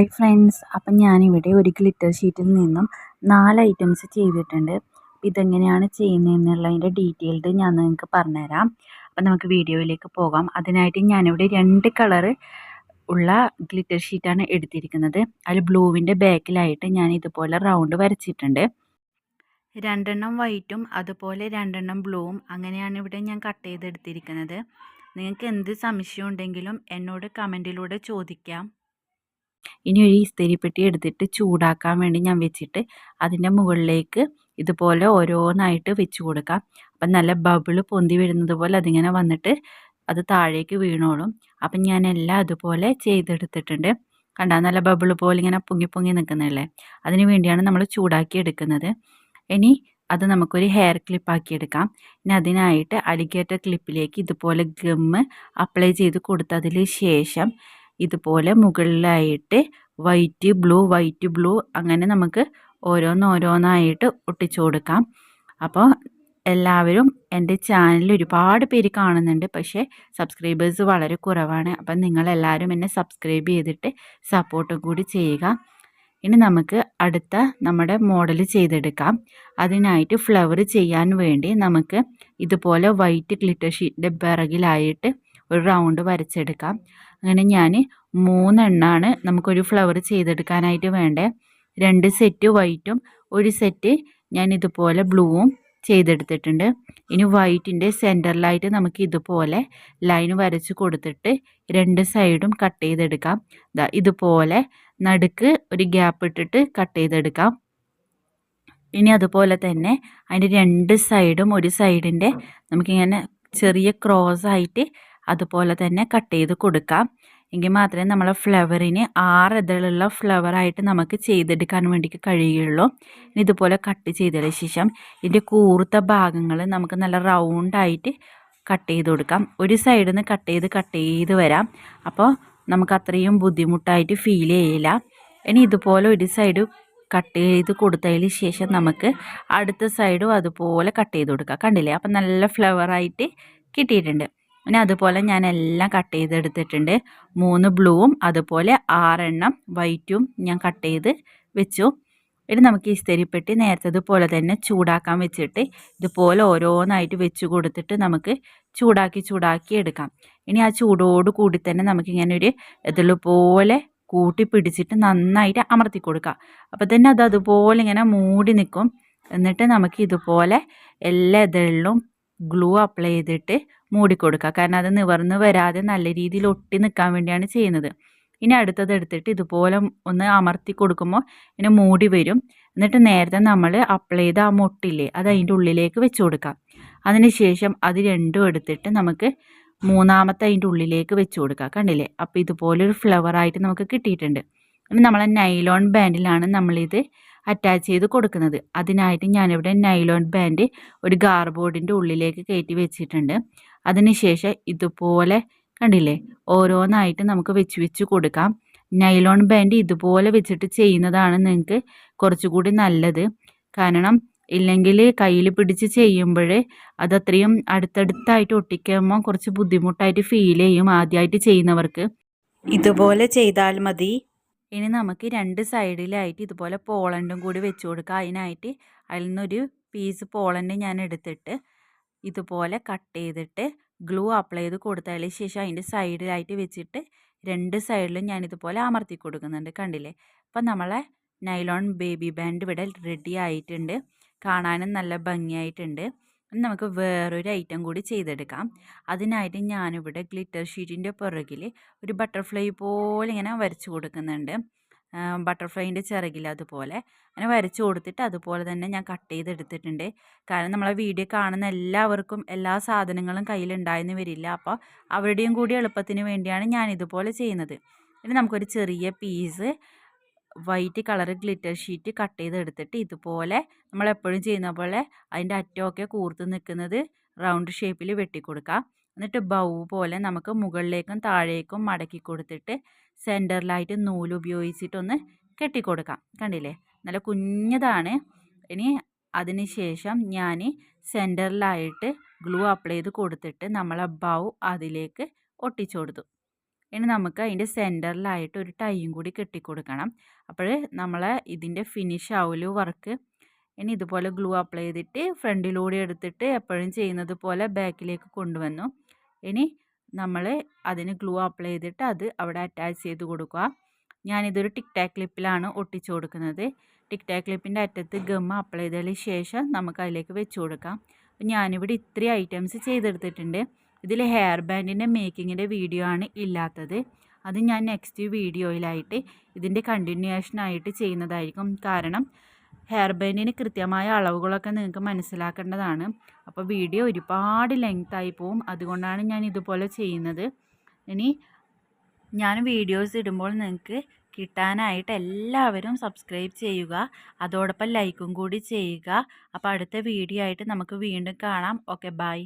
Hi friends അപ്പം ഞാനിവിടെ ഒരു ഗ്ലിറ്റർ ഷീറ്റിൽ നിന്നും നാല് ഐറ്റംസ് ചെയ്തിട്ടുണ്ട്. ഇതെങ്ങനെയാണ് ചെയ്യുന്നതെന്നുള്ളതിന്റെ ഡീറ്റെയിൽഡ് ഞാൻ നിങ്ങൾക്ക് പറഞ്ഞുതരാം. അപ്പം നമുക്ക് വീഡിയോയിലേക്ക് പോകാം. അതിനായിട്ട് ഞാനിവിടെ രണ്ട് കളറ് ഉള്ള ഗ്ലിറ്റർ ഷീറ്റാണ് എടുത്തിരിക്കുന്നത്. അതിൽ ബ്ലൂവിന്റെ ബാക്കിലായിട്ട് ഞാൻ ഇതുപോലെ റൗണ്ട് വരച്ചിട്ടുണ്ട്. രണ്ടെണ്ണം വൈറ്റും അതുപോലെ രണ്ടെണ്ണം ബ്ലൂവും അങ്ങനെയാണ് ഇവിടെ ഞാൻ കട്ട് ചെയ്തെടുത്തിരിക്കുന്നത്. നിങ്ങൾക്ക് എന്ത് സംശയം ഉണ്ടെങ്കിലും എന്നോട് കമന്റിലൂടെ ചോദിക്കാം. ഇനി ഒരു ഇസ്തിരിപ്പെട്ടി എടുത്തിട്ട് ചൂടാക്കാൻ വേണ്ടി ഞാൻ വെച്ചിട്ട് അതിന്റെ മുകളിലേക്ക് ഇതുപോലെ ഓരോന്നായിട്ട് വെച്ച് കൊടുക്കാം. അപ്പം നല്ല ബബിൾ പൊന്തി വരുന്നത് പോലെ അതിങ്ങനെ വന്നിട്ട് അത് താഴേക്ക് വീണോളും. അപ്പം ഞാൻ എല്ലാം അതുപോലെ ചെയ്തെടുത്തിട്ടുണ്ട്. കണ്ടാൽ നല്ല ബബിൾ പോലെ ഇങ്ങനെ പൊങ്ങി പൊങ്ങി നിൽക്കുന്നതല്ലേ? അതിന് വേണ്ടിയാണ് നമ്മൾ ചൂടാക്കി എടുക്കുന്നത്. ഇനി അത് നമുക്കൊരു ഹെയർ ക്ലിപ്പാക്കി എടുക്കാം. ഇനി അതിനായിട്ട് അലിഗേറ്റർ ക്ലിപ്പിലേക്ക് ഇതുപോലെ ഗമ്മ് അപ്ലൈ ചെയ്ത് കൊടുത്തതിന് ശേഷം ഇതുപോലെ മുകളിലായിട്ട് വൈറ്റ് ബ്ലൂ വൈറ്റ് ബ്ലൂ അങ്ങനെ നമുക്ക് ഓരോന്നോരോന്നായിട്ട് ഒട്ടിച്ചു കൊടുക്കാം. അപ്പോൾ എല്ലാവരും എന്റെ ചാനൽ ഒരുപാട് പേര് കാണുന്നുണ്ട്. പക്ഷേ സബ്സ്ക്രൈബേഴ്സ് വളരെ കുറവാണ്. അപ്പം നിങ്ങളെല്ലാവരും എന്നെ സബ്സ്ക്രൈബ് ചെയ്തിട്ട് സപ്പോർട്ടും കൂടി ചെയ്യുക. ഇനി നമുക്ക് അടുത്ത നമ്മുടെ മോഡൽ ചെയ്തെടുക്കാം. അതിനായിട്ട് ഫ്ലവർ ചെയ്യാൻ വേണ്ടി നമുക്ക് ഇതുപോലെ വൈറ്റ് ഗ്ലിറ്റർ ഷീറ്റിന്റെ പിറകിലായിട്ട് ഒരു റൗണ്ട് വരച്ചെടുക്കാം. അങ്ങനെ ഞാൻ മൂന്നെണ്ണമാണ് നമുക്കൊരു ഫ്ലവർ ചെയ്തെടുക്കാനായിട്ട് വേണ്ടേ. രണ്ട് സെറ്റ് വൈറ്റും ഒരു സെറ്റ് ഞാൻ ഇതുപോലെ ബ്ലൂവും ചെയ്തെടുത്തിട്ടുണ്ട്. ഇനി വൈറ്റിന്റെ സെന്ററിലായിട്ട് നമുക്ക് ഇതുപോലെ ലൈൻ വരച്ച് കൊടുത്തിട്ട് രണ്ട് സൈഡും കട്ട് ചെയ്തെടുക്കാം. ഇതുപോലെ നടുക്ക് ഒരു ഗ്യാപ്പ് ഇട്ടിട്ട് കട്ട് ചെയ്തെടുക്കാം. ഇനി അതുപോലെ തന്നെ അതിന്റെ രണ്ട് സൈഡും ഒരു സൈഡിന്റെ നമുക്കിങ്ങനെ ചെറിയ ക്രോസ് ആയിട്ട് അതുപോലെ തന്നെ കട്ട് ചെയ്ത് കൊടുക്കാം. എങ്കിൽ മാത്രമേ നമ്മളെ ഫ്ലവറിന് ആറ് ഇതളുള്ള ഫ്ലവറായിട്ട് നമുക്ക് ചെയ്തെടുക്കാൻ വേണ്ടി കഴിയുള്ളൂ ഇതുപോലെ കട്ട് ചെയ്തതിന് ശേഷം ഇതിന്റെ കൂർത്ത ഭാഗങ്ങൾ നമുക്ക് നല്ല റൗണ്ടായിട്ട് കട്ട് ചെയ്ത് കൊടുക്കാം. ഒരു സൈഡിൽ നിന്ന് കട്ട് ചെയ്ത് കട്ട് ചെയ്ത് വരാം. അപ്പോൾ നമുക്ക് അത്രയും ബുദ്ധിമുട്ടായിട്ട് ഫീൽ ചെയ്യില്ല. ഇനി ഇതുപോലെ ഒരു സൈഡ് കട്ട് ചെയ്ത് കൊടുത്തതിന് ശേഷം നമുക്ക് അടുത്ത സൈഡും അതുപോലെ കട്ട് ചെയ്ത് കൊടുക്കാം. കണ്ടില്ലേ? അപ്പം നല്ല ഫ്ലവറായിട്ട് കിട്ടിയിട്ടുണ്ട്. പിന്നെ അതുപോലെ ഞാൻ എല്ലാം കട്ട് ചെയ്തെടുത്തിട്ടുണ്ട് മൂന്ന് ബ്ലൂവും അതുപോലെ ആറെണ്ണം വൈറ്റും ഞാൻ കട്ട് ചെയ്ത് വെച്ചു. ഇനി നമുക്ക് ഈ സ്തരിപ്പെട്ടി നേരത്തതുപോലെ തന്നെ ചൂടാക്കാൻ വെച്ചിട്ട് ഇതുപോലെ ഓരോന്നായിട്ട് വെച്ച് കൊടുത്തിട്ട് നമുക്ക് ചൂടാക്കി ചൂടാക്കി എടുക്കാം. ഇനി ആ ചൂടോട് കൂടി തന്നെ നമുക്കിങ്ങനെ ഒരു ഇതുപോലെ കൂട്ടി പിടിച്ചിട്ട് നന്നായിട്ട് അമർത്തി കൊടുക്കുക അപ്പോൾ തന്നെ അത് അതുപോലെ ഇങ്ങനെ മൂടി നിൽക്കും. എന്നിട്ട് നമുക്ക് ഇതുപോലെ എല്ലാ ഇതിലും ഗ്ലൂ അപ്ലൈ ചെയ്തിട്ട് മൂടിക്കൊടുക്കുക കാരണം അത് നിവർന്ന് വരാതെ നല്ല രീതിയിൽ ഒട്ടി നിൽക്കാൻ വേണ്ടിയാണ് ചെയ്യുന്നത്. ഇനി അടുത്തത് എടുത്തിട്ട് ഇതുപോലെ ഒന്ന് അമർത്തി കൊടുക്കുമ്പോൾ ഇങ്ങനെ മൂടി വരും. എന്നിട്ട് നേരത്തെ നമ്മൾ അപ്ലൈ ചെയ്ത ആ മുട്ടില്ലേ അത് അതിന്റെ ഉള്ളിലേക്ക് വെച്ച് കൊടുക്കാം അതിനുശേഷം അത് രണ്ടും എടുത്തിട്ട് നമുക്ക് മൂന്നാമത്തെ അതിന്റെ ഉള്ളിലേക്ക് വെച്ച് കൊടുക്കുക. കണ്ടില്ലേ? അപ്പോൾ ഇതുപോലൊരു ഫ്ലവറായിട്ട് നമുക്ക് കിട്ടിയിട്ടുണ്ട്. ഇനി നമ്മളെ നൈലോൺ ബാൻഡിലാണ് നമ്മളിത് അറ്റാച്ച് ചെയ്ത് കൊടുക്കുന്നത്. അതിനായിട്ട് ഞാനിവിടെ നൈലോൺ ബാൻഡ് ഒരു ഗാർബോർഡിന്റെ ഉള്ളിലേക്ക് കയറ്റി വെച്ചിട്ടുണ്ട്. അതിനുശേഷം ഇതുപോലെ കണ്ടില്ലേ? ഓരോന്നായിട്ട് നമുക്ക് വെച്ച് വെച്ച് കൊടുക്കാം. നൈലോൺ ബാൻഡ് ഇതുപോലെ വെച്ചിട്ട് ചെയ്യുന്നതാണ് നിങ്ങൾക്ക് കുറച്ചുകൂടി നല്ലത്. കാരണം ഇല്ലെങ്കിൽ കയ്യിൽ പിടിച്ച് ചെയ്യുമ്പോൾ അതത്രയും അടുത്തടുത്തായിട്ട് ഒട്ടിക്കുമ്പോൾ കുറച്ച് ബുദ്ധിമുട്ടായിട്ട് ഫീൽ ചെയ്യും ആദ്യമായിട്ട് ചെയ്യുന്നവർക്ക്. ഇതുപോലെ ചെയ്താൽ മതി. ഇനി നമുക്ക് രണ്ട് സൈഡിലായിട്ട് ഇതുപോലെ പോളണ്ടും കൂടി വെച്ച് കൊടുക്കുക അതിനായിട്ട് അതിൽ നിന്നൊരു പീസ് പോളണ്ട് ഞാൻ എടുത്തിട്ട് ഇതുപോലെ കട്ട് ചെയ്തിട്ട് ഗ്ലൂ അപ്ലൈ ചെയ്ത് കൊടുത്തതിന് ശേഷം അതിന്റെ സൈഡിലായിട്ട് വെച്ചിട്ട് രണ്ട് സൈഡിലും ഞാൻ ഇതുപോലെ അമർത്തി കൊടുക്കുന്നുണ്ട് കണ്ടില്ലേ? അപ്പം നമ്മളെ നൈലോൺ ബേബി ബാൻഡ് ഇവിടെ റെഡി ആയിട്ടുണ്ട്. കാണാനും നല്ല ഭംഗിയായിട്ടുണ്ട്. നമുക്ക് വേറൊരു ഐറ്റം കൂടി ചെയ്തെടുക്കാം. അതിനായിട്ട് ഞാനിവിടെ ഗ്ലിറ്റർ ഷീറ്റിന്റെ പുറകിൽ ഒരു ബട്ടർഫ്ലൈ പോലെ ഇങ്ങനെ വരച്ചു കൊടുക്കുന്നുണ്ട്. ബട്ടർഫ്ലൈന്റെ ചിറകിൽ അതുപോലെ. അങ്ങനെ വരച്ച് കൊടുത്തിട്ട് അതുപോലെ തന്നെ ഞാൻ കട്ട് ചെയ്തെടുത്തിട്ടുണ്ട്. കാരണം നമ്മളെ വീഡിയോ കാണുന്ന എല്ലാവർക്കും എല്ലാ സാധനങ്ങളും കയ്യിലുണ്ടായെന്ന് വരില്ല. അപ്പോൾ അവരുടെയും കൂടി എളുപ്പത്തിന് വേണ്ടിയാണ് ഞാൻ ഇതുപോലെ ചെയ്യുന്നത്. ഇനി നമുക്കൊരു ചെറിയ piece white colour glitter sheet cut ചെയ്തെടുത്തിട്ട് ഇതുപോലെ നമ്മൾ എപ്പോഴും ചെയ്യുന്ന പോലെ അതിന്റെ അറ്റമൊക്കെ കൂർത്ത് നിൽക്കുന്നത് റൗണ്ട് ഷേപ്പിൽ വെട്ടിക്കൊടുക്കാം എന്നിട്ട് ബൗ പോലെ നമുക്ക് മുകളിലേക്കും താഴേക്കും മടക്കി കൊടുത്തിട്ട് സെന്ററിലായിട്ട് നൂൽ ഉപയോഗിച്ചിട്ടൊന്ന് കെട്ടിക്കൊടുക്കാം. കണ്ടില്ലേ? നല്ല കുഞ്ഞതാണ്. ഇനി അതിന് ശേഷം ഞാൻ സെന്ററിലായിട്ട് ഗ്ലൂ അപ്ലൈ ചെയ്ത് കൊടുത്തിട്ട് നമ്മളെ ബൗ അതിലേക്ക് ഒട്ടിച്ചു കൊടുത്തു. ഇനി നമുക്ക് അതിന്റെ സെന്ററിലായിട്ട് ഒരു ടൈയും കൂടി കെട്ടിക്കൊടുക്കണം. അപ്പോൾ നമ്മളെ ഇതിന്റെ ഫിനിഷ് ആവുമല്ലോ വർക്ക് ഇനി ഇതുപോലെ ഗ്ലൂ അപ്ലൈ ചെയ്തിട്ട് ഫ്രണ്ടിലൂടെ എടുത്തിട്ട് എപ്പോഴും ചെയ്യുന്നത് പോലെ ബാക്കിലേക്ക് കൊണ്ടുവന്നു. ഇനി നമ്മൾ അതിന് ഗ്ലൂ അപ്ലൈ ചെയ്തിട്ട് അത് അവിടെ അറ്റാച്ച് ചെയ്ത് കൊടുക്കുക. ഞാനിതൊരു ടിക് ടാക് ക്ലിപ്പിലാണ് ഒട്ടിച്ചു കൊടുക്കുന്നത്. ടിക് ടാക് ക്ലിപ്പിന്റെ അറ്റത്ത് ഗം അപ്ലൈ ചെയ്തതിന് ശേഷം നമുക്ക് അതിലേക്ക് വെച്ച് കൊടുക്കാം. അപ്പം ഞാനിവിടെ ഇത്രയും ഐറ്റംസ് ചെയ്തെടുത്തിട്ടുണ്ട്. ഇതിൽ ഹെയർ ബാൻഡിന്റെ മേക്കിങ്ങിന്റെ വീഡിയോ ആണ് ഇല്ലാത്തത്. അത് ഞാൻ നെക്സ്റ്റ് വീഡിയോയിലായിട്ട് ഇതിന്റെ കണ്ടിന്യൂഷനായിട്ട് ചെയ്യുന്നതായിരിക്കും കാരണം ഹെയർ ബാൻഡിന് കൃത്യമായ അളവുകളൊക്കെ നിങ്ങൾക്ക് മനസ്സിലാക്കേണ്ടതാണ്. അപ്പോൾ വീഡിയോ ഒരുപാട് ലെങ്തായി പോവും. അതുകൊണ്ടാണ് ഞാൻ ഇതുപോലെ ചെയ്യുന്നത്. ഇനി ഞാൻ വീഡിയോസ് ഇടുമ്പോൾ നിങ്ങൾക്ക് കിട്ടാനായിട്ട് എല്ലാവരും സബ്സ്ക്രൈബ് ചെയ്യുക. അതോടൊപ്പം ലൈക്കും കൂടി ചെയ്യുക. അപ്പോൾ അടുത്ത വീഡിയോ ആയിട്ട് നമുക്ക് വീണ്ടും കാണാം. Okay bye